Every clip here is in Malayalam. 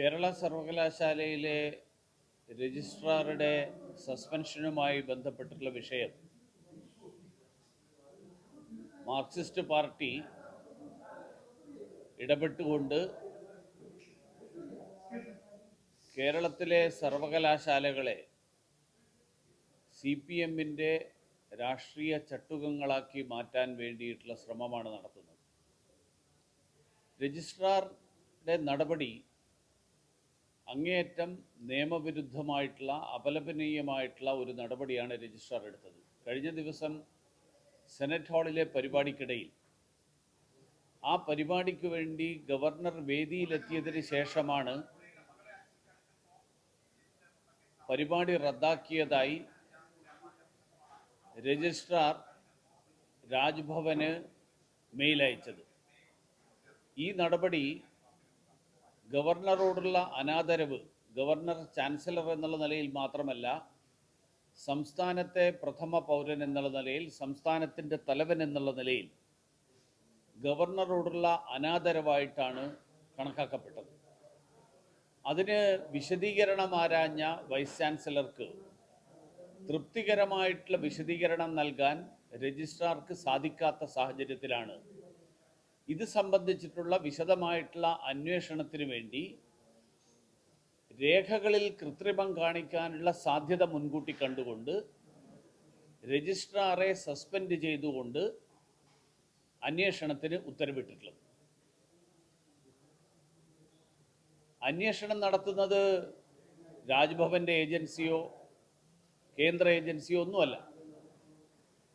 കേരള സർവകലാശാലയിലെ രജിസ്ട്രാറുടെ സസ്പെൻഷനുമായി ബന്ധപ്പെട്ടുള്ള വിഷയം. മാർക്സിസ്റ്റ് പാർട്ടി ഇടപെട്ടുകൊണ്ട് കേരളത്തിലെ സർവകലാശാലകളെ സി പി എമ്മിന്റെ രാഷ്ട്രീയ ചട്ടുകങ്ങളാക്കി മാറ്റാൻ വേണ്ടിയിട്ടുള്ള ശ്രമമാണ് നടത്തുന്നത്. രജിസ്ട്രാറുടെ നടപടി അങ്ങേയറ്റം നിയമവിരുദ്ധമായിട്ടുള്ള അപലപനീയമായിട്ടുള്ള ഒരു നടപടിയാണ് രജിസ്ട്രാർ എടുത്തത്. കഴിഞ്ഞ ദിവസം സെനറ്റ് ഹാളിലെ പരിപാടിക്കിടയിൽ ആ പരിപാടിക്ക് വേണ്ടി ഗവർണർ വേദിയിലെത്തിയതിന് ശേഷമാണ് പരിപാടി റദ്ദാക്കിയതായി രജിസ്ട്രാർ രാജ്ഭവന് മെയിലയച്ചത് ഈ നടപടി ഗവർണറോടുള്ള അനാദരവ് ഗവർണർ ചാൻസലർ എന്നുള്ള നിലയിൽ മാത്രമല്ല സംസ്ഥാനത്തെ പ്രഥമ പൗരൻ എന്നുള്ള നിലയിൽ സംസ്ഥാനത്തിന്റെ തലവൻ എന്നുള്ള നിലയിൽ ഗവർണറോടുള്ള അനാദരവായിട്ടാണ് കണക്കാക്കപ്പെട്ടത്. അതിന് വിശദീകരണം ആരാഞ്ഞ വൈസ് ചാൻസലർക്ക് തൃപ്തികരമായിട്ടുള്ള വിശദീകരണം നൽകാൻ രജിസ്ട്രാർക്ക് സാധിക്കാത്ത സാഹചര്യത്തിലാണ് ഇത് സംബന്ധിച്ചിട്ടുള്ള വിശദമായിട്ടുള്ള അന്വേഷണത്തിന് വേണ്ടി രേഖകളിൽ കൃത്രിമം കാണിക്കാനുള്ള സാധ്യത മുൻകൂട്ടി കണ്ടുകൊണ്ട് രജിസ്ട്രാറെ സസ്പെൻഡ് ചെയ്തുകൊണ്ട് അന്വേഷണത്തിന് ഉത്തരവിട്ടിട്ടുള്ളത്. അന്വേഷണം നടത്തുന്നത് രാജ്ഭവന്റെ ഏജൻസിയോ കേന്ദ്ര ഏജൻസിയോ ഒന്നുമല്ല.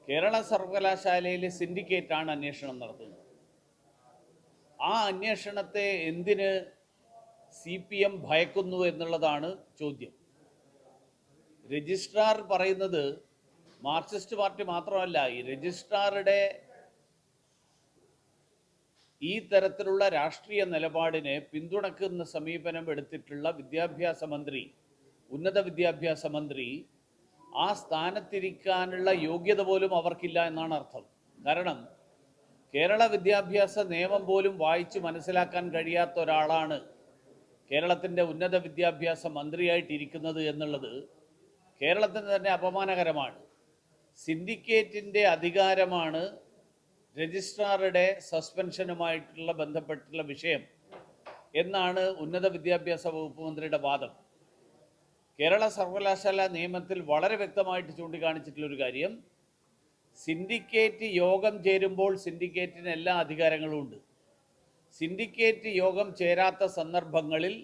കേരള സർവകലാശാലയിലെ സിൻഡിക്കേറ്റാണ് അന്വേഷണം നടത്തുന്നത്. ആ അന്വേഷണത്തെ എന്തിന് സി പി എം ഭയക്കുന്നു എന്നുള്ളതാണ് ചോദ്യം. രജിസ്ട്രാർ പറയുന്നത് മാർക്സിസ്റ്റ് പാർട്ടി മാത്രമല്ല ഈ രജിസ്ട്രാറുടെ ഈ തരത്തിലുള്ള രാഷ്ട്രീയ നിലപാടിനെ പിന്തുണക്കുന്ന സമീപനം എടുത്തിട്ടുള്ള വിദ്യാഭ്യാസ മന്ത്രി ഉന്നത വിദ്യാഭ്യാസ മന്ത്രി ആ സ്ഥാനത്തിരിക്കാനുള്ള യോഗ്യത പോലും അവർക്കില്ല എന്നാണ് അർത്ഥം. കാരണം കേരള വിദ്യാഭ്യാസ നിയമം പോലും വായിച്ച് മനസ്സിലാക്കാൻ കഴിയാത്ത ഒരാളാണ് കേരളത്തിന്റെ ഉന്നത വിദ്യാഭ്യാസ മന്ത്രിയായിട്ടിരിക്കുന്നത് എന്നുള്ളത് കേരളത്തിന് തന്നെ അപമാനകരമാണ്. സിൻഡിക്കേറ്റിന്റെ അധികാരമാണ് രജിസ്ട്രാറുടെ സസ്പെൻഷനുമായിട്ടുള്ള ബന്ധപ്പെട്ടുള്ള വിഷയം എന്നാണ് ഉന്നത വിദ്യാഭ്യാസ വകുപ്പ് മന്ത്രിയുടെ വാദം. കേരള സർവകലാശാല നിയമത്തിൽ വളരെ വ്യക്തമായിട്ട് ചൂണ്ടിക്കാണിച്ചിട്ടുള്ള ഒരു കാര്യം സിൻഡിക്കേറ്റ് യോഗം ചേരുമ്പോൾ സിൻഡിക്കേറ്റിന് എല്ലാ അധികാരങ്ങളും ഉണ്ട്. സിൻഡിക്കേറ്റ് യോഗം ചേരാത്ത സന്ദർഭങ്ങളിൽ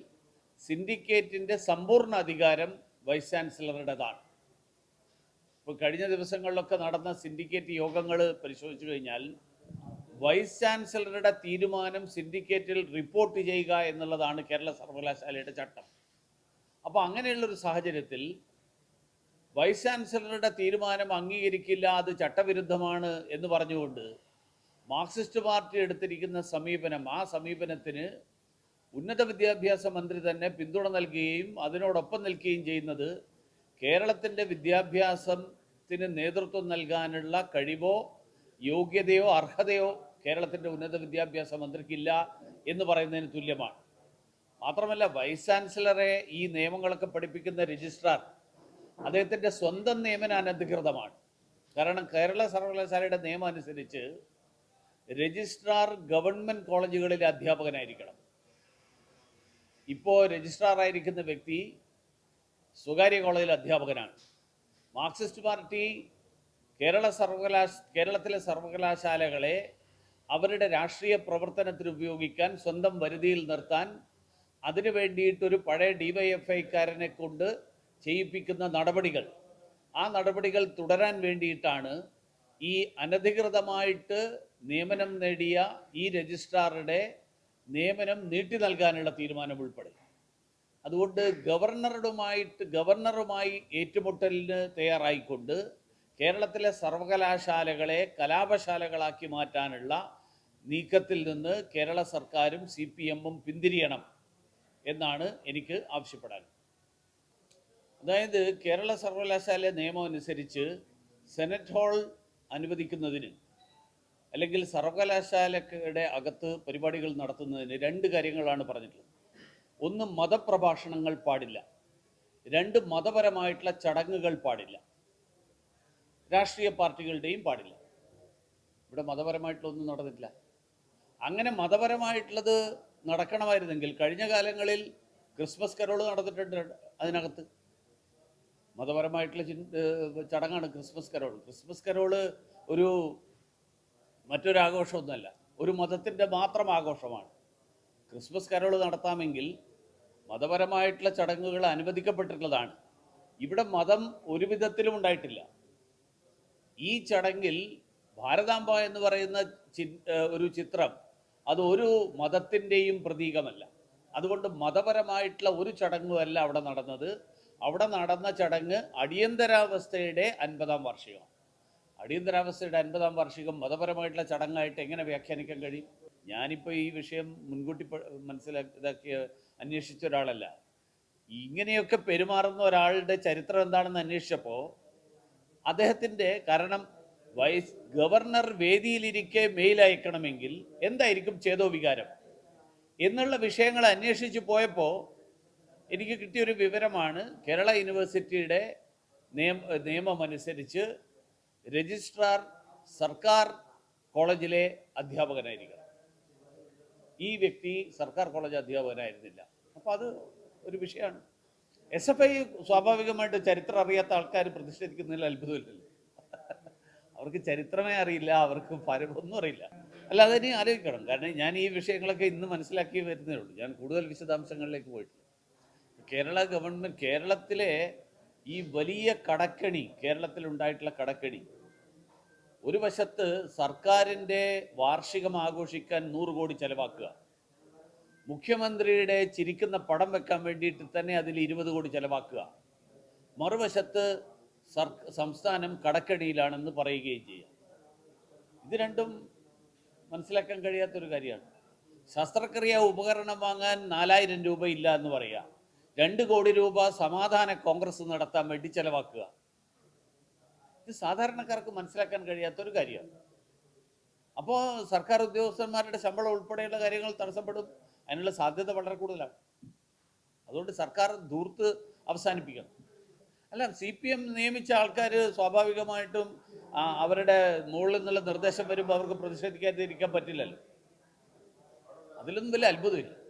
സിൻഡിക്കേറ്റിന്റെ സമ്പൂർണ അധികാരം വൈസ് ചാൻസലറുടേതാണ്. ഇപ്പോൾ കഴിഞ്ഞ ദിവസങ്ങളിലൊക്കെ നടന്ന സിൻഡിക്കേറ്റ് യോഗങ്ങൾ പരിശോധിച്ചു കഴിഞ്ഞാൽ വൈസ് ചാൻസലറുടെ തീരുമാനം സിൻഡിക്കേറ്റിൽ റിപ്പോർട്ട് ചെയ്യുക എന്നുള്ളതാണ് കേരള സർവകലാശാലയുടെ ചട്ടം. അപ്പോൾ അങ്ങനെയുള്ളൊരു സാഹചര്യത്തിൽ വൈസ് ചാൻസലറുടെ തീരുമാനം അംഗീകരിക്കില്ല അത് ചട്ടവിരുദ്ധമാണ് എന്ന് പറഞ്ഞുകൊണ്ട് മാർക്സിസ്റ്റ് പാർട്ടി എടുത്തിരിക്കുന്ന സമീപനം ആ സമീപനത്തിന് ഉന്നത വിദ്യാഭ്യാസ മന്ത്രി തന്നെ പിന്തുണ നൽകുകയും അതിനോടൊപ്പം നിൽക്കുകയും ചെയ്യുന്നത് കേരളത്തിന്റെ വിദ്യാഭ്യാസത്തിന് നേതൃത്വം നൽകാനുള്ള കഴിവോ യോഗ്യതയോ അർഹതയോ കേരളത്തിന്റെ ഉന്നത വിദ്യാഭ്യാസ മന്ത്രിക്കില്ല എന്ന് പറയുന്നതിന് തുല്യമാണ്. മാത്രമല്ല വൈസ് ചാൻസലറെ ഈ നിയമങ്ങളൊക്കെ പഠിപ്പിക്കുന്ന രജിസ്ട്രാർ അദ്ദേഹത്തിന്റെ സ്വന്തം നിയമനം അനധികൃതമാണ്. കാരണം കേരള സർവകലാശാലയുടെ നിയമം അനുസരിച്ച് രജിസ്ട്രാർ ഗവൺമെന്റ് കോളേജുകളിലെ അധ്യാപകനായിരിക്കണം. ഇപ്പോൾ രജിസ്ട്രാർ ആയിരിക്കുന്ന വ്യക്തി സ്വകാര്യ കോളേജിലെ അധ്യാപകനാണ്. മാർക്സിസ്റ്റ് പാർട്ടി കേരള സർവകലാശ കേരളത്തിലെ സർവകലാശാലകളെ അവരുടെ രാഷ്ട്രീയ പ്രവർത്തനത്തിന് ഉപയോഗിക്കാൻ സ്വന്തം വരുതിയിൽ നിർത്താൻ അതിനു വേണ്ടിയിട്ടൊരു പഴയ ഡി വൈ എഫ് ഐക്കാരനെ കൊണ്ട് ചെയ്യിപ്പിക്കുന്ന നടപടികൾ. ആ നടപടികൾ തുടരാൻ വേണ്ടിയിട്ടാണ് ഈ അനധികൃതമായിട്ട് നിയമനം നേടിയ ഈ രജിസ്ട്രാറുടെ നിയമനം നീട്ടി നൽകാനുള്ള തീരുമാനം ഉൾപ്പെടെ. അതുകൊണ്ട് ഗവർണറുമായിട്ട് ഗവർണറുമായി ഏറ്റുമുട്ടലിന് തയ്യാറായിക്കൊണ്ട് കേരളത്തിലെ സർവകലാശാലകളെ കലാപശാലകളാക്കി മാറ്റാനുള്ള നീക്കത്തിൽ നിന്ന് കേരള സർക്കാരും സി പി എമ്മും പിന്തിരിയണം എന്നാണ് എനിക്ക് ആവശ്യപ്പെടാൻ. അതായത് കേരള സർവകലാശാല നിയമം അനുസരിച്ച് സെനറ്റ് ഹാൾ അനുവദിക്കുന്നതിന് അല്ലെങ്കിൽ സർവകലാശാലയുടെ അകത്ത് പരിപാടികൾ നടത്തുന്നതിന് രണ്ട് കാര്യങ്ങളാണ് പറഞ്ഞിട്ടുള്ളത്. ഒന്ന് മതപ്രഭാഷണങ്ങൾ പാടില്ല. രണ്ട് മതപരമായിട്ടുള്ള ചടങ്ങുകൾ പാടില്ല. രാഷ്ട്രീയ പാർട്ടികളുടെയും പാടില്ല. ഇവിടെ മതപരമായിട്ടുള്ളൊന്നും നടന്നിട്ടില്ല. അങ്ങനെ മതപരമായിട്ടുള്ളത് നടക്കണമായിരുന്നെങ്കിൽ കഴിഞ്ഞ കാലങ്ങളിൽ ക്രിസ്മസ് കരോൾ നടന്നിട്ടുണ്ട് അതിനകത്ത്. മതപരമായിട്ടുള്ള ചടങ്ങാണ് ക്രിസ്മസ് കരോൾ. ക്രിസ്മസ് കരോൾ ഒരു മറ്റൊരു ആഘോഷമൊന്നുമല്ല. ഒരു മതത്തിന്റെ മാത്രം ആഘോഷമാണ്. ക്രിസ്മസ് കരോൾ നടത്താമെങ്കിൽ മതപരമായിട്ടുള്ള ചടങ്ങുകൾ അനുവദിക്കപ്പെട്ടിട്ടുള്ളതാണ്. ഇവിടെ മതം ഒരു വിധത്തിലും ഉണ്ടായിട്ടില്ല. ഈ ചടങ്ങിൽ ഭാരതാംബ എന്ന് പറയുന്ന ചി- ഒരു ചിത്രം അത് ഒരു മതത്തിന്റെയും പ്രതീകമല്ല. അതുകൊണ്ട് മതപരമായിട്ടുള്ള ഒരു ചടങ്ങുമല്ല അവിടെ നടന്നത്. അവിടെ നടന്ന ചടങ്ങ് അടിയന്തരാവസ്ഥയുടെ അൻപതാം വാർഷികം. അടിയന്തരാവസ്ഥയുടെ അൻപതാം വാർഷികം മതപരമായിട്ടുള്ള ചടങ്ങായിട്ട് എങ്ങനെ വ്യാഖ്യാനിക്കാൻ കഴിയും? ഞാനിപ്പോൾ ഈ വിഷയം മുൻകൂട്ടി മനസ്സിലാക്കി ഇതാക്കിയ അന്വേഷിച്ച ഒരാളല്ല. ഇങ്ങനെയൊക്കെ പെരുമാറുന്ന ഒരാളുടെ ചരിത്രം എന്താണെന്ന് അന്വേഷിച്ചപ്പോൾ അദ്ദേഹത്തിന്റെ കാരണം വൈസ് ഗവർണർ വേദിയിലിരിക്കെ മെയിൽ അയക്കണമെങ്കിൽ എന്തായിരിക്കും ചേതോ വികാരം? എന്നുള്ള വിഷയങ്ങൾ അന്വേഷിച്ച് പോയപ്പോൾ എനിക്ക് കിട്ടിയൊരു വിവരമാണ് കേരള യൂണിവേഴ്സിറ്റിയുടെ നിയമ നിയമമനുസരിച്ച് രജിസ്ട്രാർ സർക്കാർ കോളേജിലെ അധ്യാപകനായിരിക്കണം. ഈ വ്യക്തി സർക്കാർ കോളേജ് അധ്യാപകനായിരുന്നില്ല. അപ്പോൾ അത് ഒരു വിഷയമാണ്. എസ് എഫ് ഐ സ്വാഭാവികമായിട്ട് ചരിത്രം അറിയാത്ത ആൾക്കാർ പ്രതിഷേധിക്കുന്നതിൽ അത്ഭുതമില്ലല്ലോ. അവർക്ക് ചരിത്രമേ അറിയില്ല അവർക്ക് പരമൊന്നും അറിയില്ല. അല്ല അതിനെ ആലോചിക്കണം. കാരണം ഞാൻ ഈ വിഷയങ്ങളൊക്കെ ഇന്ന് മനസ്സിലാക്കി വരുന്നേ ഉള്ളൂ. ഞാൻ കൂടുതൽ വിശദാംശങ്ങളിലേക്ക് പോയിട്ടില്ല. കേരള ഗവൺമെന്റ് കേരളത്തിലെ ഈ വലിയ കടക്കണി കേരളത്തിൽ ഉണ്ടായിട്ടുള്ള കടക്കണി ഒരു വശത്ത് സർക്കാരിന്റെ വാർഷികം ആഘോഷിക്കാൻ നൂറ് കോടി ചെലവാക്കുക മുഖ്യമന്ത്രിയുടെ ചിരിക്കുന്ന പടം വെക്കാൻ വേണ്ടിയിട്ട് തന്നെ അതിൽ ഇരുപത് കോടി ചെലവാക്കുക മറുവശത്ത് സർ സംസ്ഥാനം കടക്കണിയിലാണെന്ന് പറയുകയും ചെയ്യാം. ഇത് രണ്ടും മനസ്സിലാക്കാൻ കഴിയാത്തൊരു കാര്യമാണ്. ശസ്ത്രക്രിയ ഉപകരണം വാങ്ങാൻ നാലായിരം രൂപ ഇല്ല എന്ന് പറയുക രണ്ട് കോടി രൂപ സമാധാന കോൺഗ്രസ് നടത്താൻ വേണ്ടി ചെലവാക്കുക. ഇത് സാധാരണക്കാർക്ക് മനസ്സിലാക്കാൻ കഴിയാത്തൊരു കാര്യമാണ്. അപ്പോൾ സർക്കാർ ഉദ്യോഗസ്ഥന്മാരുടെ ശമ്പളം ഉൾപ്പെടെയുള്ള കാര്യങ്ങൾ തടസ്സപ്പെടും. അതിനുള്ള സാധ്യത വളരെ കൂടുതലാണ്. അതുകൊണ്ട് സർക്കാർ ദൂർത്ത് അവസാനിപ്പിക്കണം. അല്ല സി പി എം നിയമിച്ച ആൾക്കാർ സ്വാഭാവികമായിട്ടും അവരുടെ മുകളിൽ നിന്നുള്ള നിർദ്ദേശം വരുമ്പോൾ അവർക്ക് പ്രതിഷേധിക്കാതിരിക്കാൻ പറ്റില്ലല്ലോ. അതിലൊന്നും വലിയ അത്ഭുതമില്ല.